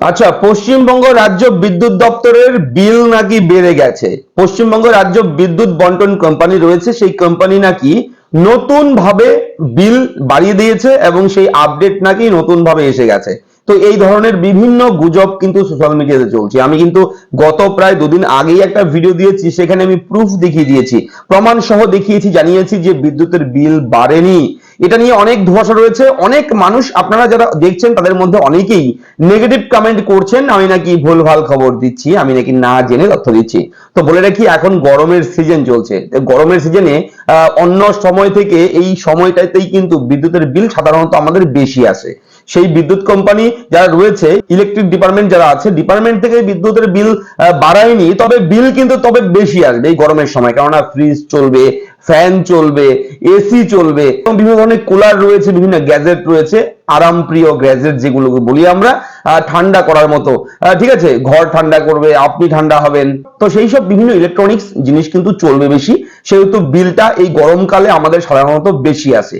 আচ্ছা পশ্চিমবঙ্গ রাজ্য বিদ্যুৎ দপ্তরের বিল নাকি বেড়ে গেছে? পশ্চিমবঙ্গ রাজ্য বিদ্যুৎ বন্টন কোম্পানি রয়েছে, সেই কোম্পানি নাকি নতুন ভাবে বিল বাড়িয়ে দিয়েছে এবং সেই আপডেট নাকি নতুন ভাবে এসে গেছে? তো এই ধরনের বিভিন্ন গুজব কিন্তু সোশ্যাল মিডিয়াতে চলছে। আমি কিন্তু গত প্রায় দুদিন আগেই একটা ভিডিও দিয়েছি, সেখানে আমি প্রুফ দেখিয়ে দিয়েছি। প্রমাণ সহ দেখিয়েছি, জানিয়েছি যে বিদ্যুতের বিল বাড়েনি। এটা নিয়ে অনেক ধোঁয়াশা রয়েছে। অনেক মানুষ আপনারা যারা দেখছেন, তাদের মধ্যে অনেকেই নেগেটিভ কমেন্ট করছেন। আমি নাকি ভুলভাল খবর দিচ্ছি, আমি নাকি না জেনে তথ্য দিচ্ছি। তো বলে রাখি, এখন গরমের সিজন চলছে। গরমের সিজনে অন্য সময় থেকে এই সময়টাতেই কিন্তু বিদ্যুতের বিল সাধারণত আমাদের বেশি আসে। সেই বিদ্যুৎ কোম্পানি যারা রয়েছে ইলেকট্রিক ডিপার্টমেন্ট যারা আছে ডিপার্টমেন্ট থেকে বিদ্যুতের বিল বাড়ায়নি, তবে বিল কিন্তু তবে বেশি আসবে এই গরমের সময়। কেননা ফ্রিজ চলবে ফ্যান চলবে, এসি চলবে, এবং বিভিন্ন ধরনের কুলার রয়েছে, বিভিন্ন গ্যাজেট রয়েছে, আরামপ্রিয় গ্যাজেট যেগুলোকে বলি আমরা ঠান্ডা করার মতো। ঠিক আছে, ঘর ঠান্ডা করবে, আপনি ঠান্ডা হবেন। তো সেই সব বিভিন্ন ইলেকট্রনিক্স জিনিস কিন্তু চলবে বেশি, সেহেতু বিলটা এই গরমকালে আমাদের সাধারণত বেশি আসে।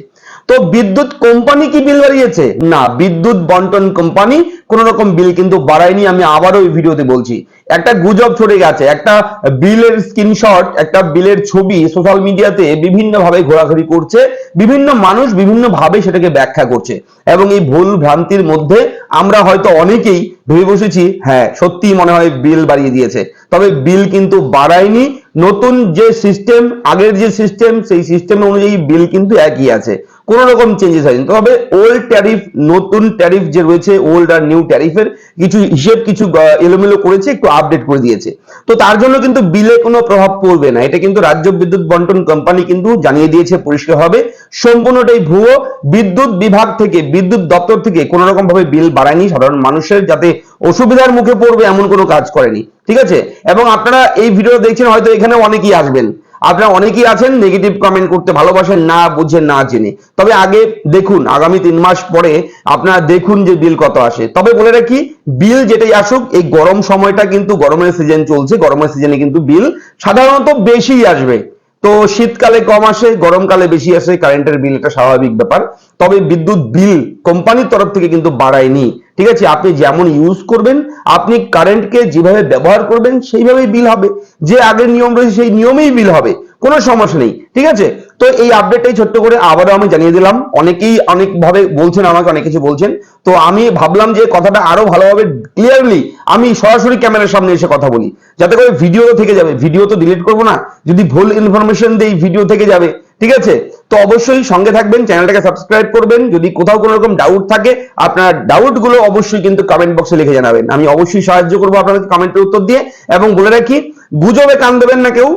তো বিদ্যুৎ কোম্পানি কি বিল বাড়িয়েছে? না, বিদ্যুৎ বন্টন কোম্পানি কোন রকম বিল কিন্তু বাড়ায়নি, আমি আবারও এই ভিডিওতে বলছি। একটা গুজব ছড়ে গেছে, একটা বিলের স্ক্রিনশট একটা বিলের ছবি সোশ্যাল মিডিয়াতে বিভিন্ন ভাবে ঘোরাঘুরি করছে, বিভিন্ন মানুষ বিভিন্ন ভাবে সেটাকে ব্যাখ্যা করছে। এবং এই ভুল ভ্রান্তির মধ্যে আমরা হয়তো অনেকেই ভেবে বসেছি হ্যাঁ সত্যি মনে হয় বিল বাড়িয়ে দিয়েছে। তবে বিল কিন্তু বাড়ায়নি, নতুন যে সিস্টেম আগের যে সিস্টেম সেই সিস্টেম অনুযায়ী বিল কিন্তু একই আছে। কোন রকম চেঞ্জেস হয়নি। তবে ওল্ড ট্যারিফ নতুন ট্যারিফ যে রয়েছে ওল্ড আর নিউ ট্যারিফের কিছু হিসেব, কিছু এলোমেলো করেছে, একটু আপডেট করে দিয়েছে। তো তার জন্য কিন্তু বিলে কোনো প্রভাব পড়বে না। এটা কিন্তু রাজ্য বিদ্যুৎ বন্টন কোম্পানি কিন্তু জানিয়ে দিয়েছে, পরিষ্কার হবে সম্পূর্ণটাই ভুয়ো। বিদ্যুৎ বিভাগ থেকে, বিদ্যুৎ দপ্তর থেকে কোন রকম ভাবে বিল বাড়ায়নি। সাধারণ মানুষের যাতে অসুবিধার মুখে পড়বে, এমন কোনো কাজ করেনি। ঠিক আছে? এবং আপনারা এই ভিডিও দেখছেন, হয়তো এখানে অনেকেই আসবেন। আপনারা অনেকেই আছেন নেগেটিভ কমেন্ট করতে ভালোবাসেন, না বুঝেন, না জেনে। তবে আগে দেখুন, আগামী তিন মাস পরে আপনারা দেখুন যে বিল কত আসে। তবে বলে রাখি বিল যেটাই আসুক, এই গরম সময়টা কিন্তু গরমের সিজন চলছে, গরমের সিজনে কিন্তু বিল সাধারণত বেশিই আসবে। তো শীতকালে কম আসে, গরমকালে বেশি আসে, কারেন্টের বিল এটা স্বাভাবিক ব্যাপার। তবে বিদ্যুৎ বিল কোম্পানির তরফ থেকে কিন্তু বাড়ায়নি। ঠিক আছে, আপনি যেমন ইউজ করবেন, আপনি কারেন্টকে যেভাবে ব্যবহার করবেন, সেইভাবেই বিল হবে। যে আগের নিয়ম রয়েছে, সেই নিয়মেই বিল হবে। কোনো সমস্যা নেই, ঠিক আছে? তো এই আপডেটটাই ছোট্ট করে আবারও আমি জানিয়ে দিলাম। অনেকেই অনেকভাবে বলছেন, আমাকে অনেক কিছু বলছেন। তো আমি ভাবলাম যে কথাটা আরও ভালোভাবে ক্লিয়ারলি আমি সরাসরি ক্যামেরার সামনে এসে কথা বলি। যাতে করে ভিডিও থেকে যাবে। ভিডিও তো ডিলিট করব না। যদি ভুল ইনফরমেশন দেই ভিডিও থেকে যাবে। ঠিক আছে? তো অবশ্যই সঙ্গে থাকবেন চ্যানেলটাকে সাবস্ক্রাইব করবেন। যদি কোথাও কোনো রকম ডাউট থাকে, আপনার ডাউটগুলো অবশ্যই কিন্তু কমেন্ট বক্সে লিখে জানাবেন। আমি অবশ্যই সাহায্য করব আপনাদেরকে কমেন্টের উত্তর দিয়ে। এবং বলে রাখি, গুজবে কান দেবেন না কেউ।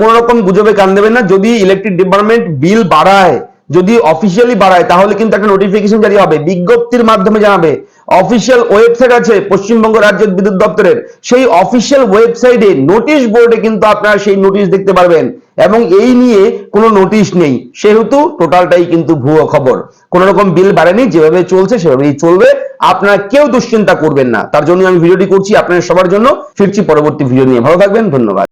কোনো রকম গুজবে কান দেবেন না। যদি ইলেকট্রিক ডিপার্টমেন্ট বিল বাড়ায় যদি অফিসিয়ালি বাড়ায়, তাহলে কিন্তু একটা নোটিফিকেশন জারি হবে। বিজ্ঞপ্তির মাধ্যমে জানাবে অফিসিয়াল ওয়েবসাইট আছে পশ্চিমবঙ্গ রাজ্য বিদ্যুৎ দপ্তরের। সেই অফিসিয়াল ওয়েবসাইটে নোটিশ বোর্ডে কিন্তু আপনারা সেই নোটিশ দেখতে পারবেন। এবং এই নিয়ে কোনো নোটিশ নেই। সেহেতু টোটালটাই কিন্তু ভুয়ো খবর। কোন রকম বিল বাড়েনি, যেভাবে চলছে সেভাবেই চলবে। আপনারা কেউ দুশ্চিন্তা করবেন না। তার জন্য আমি ভিডিওটি করছি। আপনাদের সবার জন্য। ফিরছি পরবর্তী ভিডিও নিয়ে। ভালো থাকবেন, ধন্যবাদ।